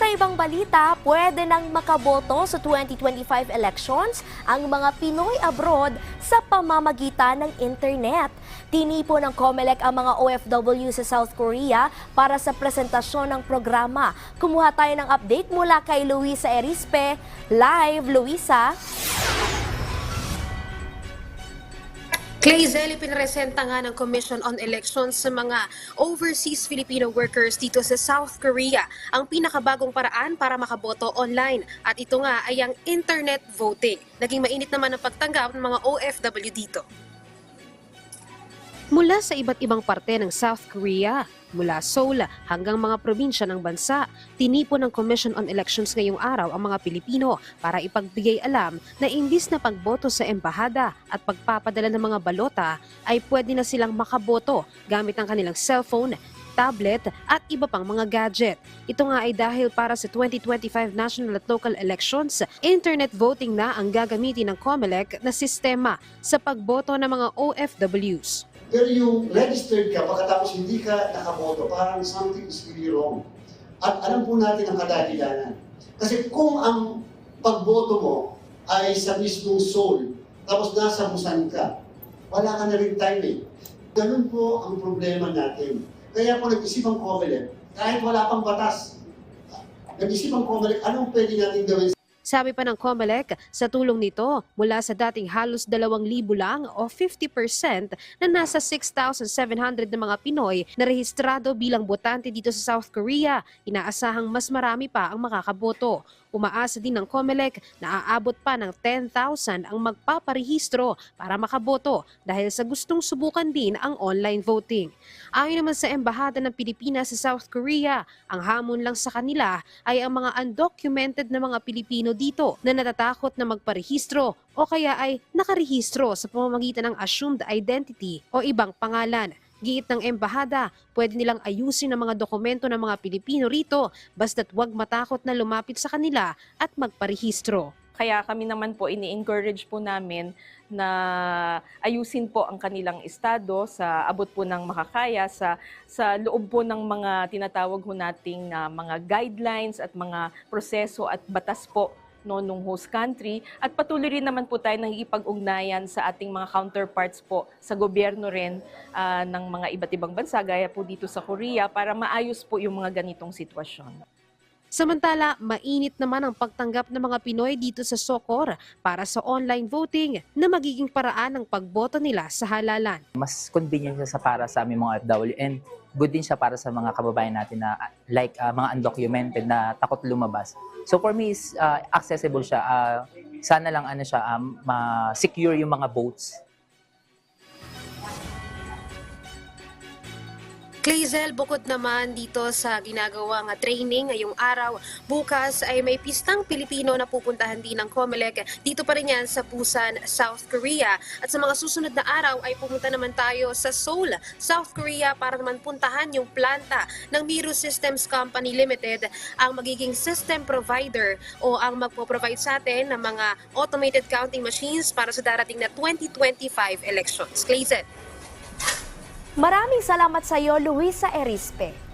Sa ibang balita, pwede nang makaboto sa 2025 elections ang mga Pinoy abroad sa pamamagitan ng internet. Tinipo ng COMELEC ang mga OFW sa South Korea para sa presentasyon ng programa. Kumuha tayo ng update mula kay Luisa Erispe. Live, Luisa. Clazel, ipinresenta nga ng Commission on Elections sa mga overseas Filipino workers dito sa South Korea ang pinakabagong paraan para makaboto online. At ito nga ay ang internet voting. Naging mainit naman ang pagtanggap ng mga OFW dito. Mula sa iba't ibang parte ng South Korea, mula Seoul hanggang mga probinsya ng bansa, tinipo ng Commission on Elections ngayong araw ang mga Pilipino para ipagbigay alam na imbis na pagboto sa embahada at pagpapadala ng mga balota ay pwede na silang makaboto gamit ang kanilang cellphone, tablet at iba pang mga gadget. Ito nga ay dahil para sa 2025 national at local elections, internet voting na ang gagamitin ng COMELEC na sistema sa pagboto ng mga OFWs. Pero yung registered ka, pagkatapos hindi ka nakaboto, parang something is really wrong. At alam po natin ang kadahilanan. Kasi kung ang pagboto mo ay sa mismong soul, tapos nasa busan ka, wala ka na rin time eh. Ganun po ang problema natin. Kaya po nag-isip ang kahit wala pang batas, nag-isip ang anong pwede natin gawin Sabi pa ng COMELEC, sa tulong nito, mula sa dating halos 2,000 lang o 50% na nasa 6,700 na mga Pinoy na rehistrado bilang botante dito sa South Korea, inaasahang mas marami pa ang makakaboto. Umaasa din ng COMELEC na aabot pa ng 10,000 ang magpaparehistro para makaboto dahil sa gustong subukan din ang online voting. Ayon naman sa Embahada ng Pilipinas sa South Korea, ang hamon lang sa kanila ay ang mga undocumented na mga Pilipino dito na natatakot na magparehistro o kaya ay nakarehistro sa pamamagitan ng assumed identity o ibang pangalan. Giit ng embahada, pwede nilang ayusin ang mga dokumento ng mga Pilipino rito basta't huwag matakot na lumapit sa kanila at magparehistro. Kaya kami naman po ini-encourage po namin na ayusin po ang kanilang estado sa abot po ng makakaya sa sa loob po ng mga tinatawag ho nating ah, mga guidelines at mga proseso at batas po no nung host country at patuloy rin naman po tayo nakikipag-ugnayan sa ating mga counterparts po sa gobyerno rin ah, ng mga iba't ibang bansa gaya po dito sa Korea para maayos po yung mga ganitong sitwasyon. Samantala, mainit naman ang pagtanggap ng mga Pinoy dito sa Socor para sa online voting na magiging paraan ng pagboto nila sa halalan. mas convenient siya para sa aming mga OFW and good din siya para sa mga kababayan natin na like uh, mga undocumented na takot lumabas. So for me is uh, accessible siya. Uh, sana lang ano siya um, ma-secure yung mga votes Clazel, bukod naman dito sa ginagawang training ngayong araw, bukas ay may pistang Pilipino na pupuntahan din ng COMELEC. Dito pa rin yan sa Busan, South Korea. At sa mga susunod na araw ay pumunta naman tayo sa Seoul, South Korea para naman puntahan yung planta ng Miru Systems Company Limited, ang magiging system provider o ang magpo-provide sa atin ng mga automated counting machines para sa darating na 2025 elections. Clazel. Maraming salamat sa iyo, Luisa Erispe.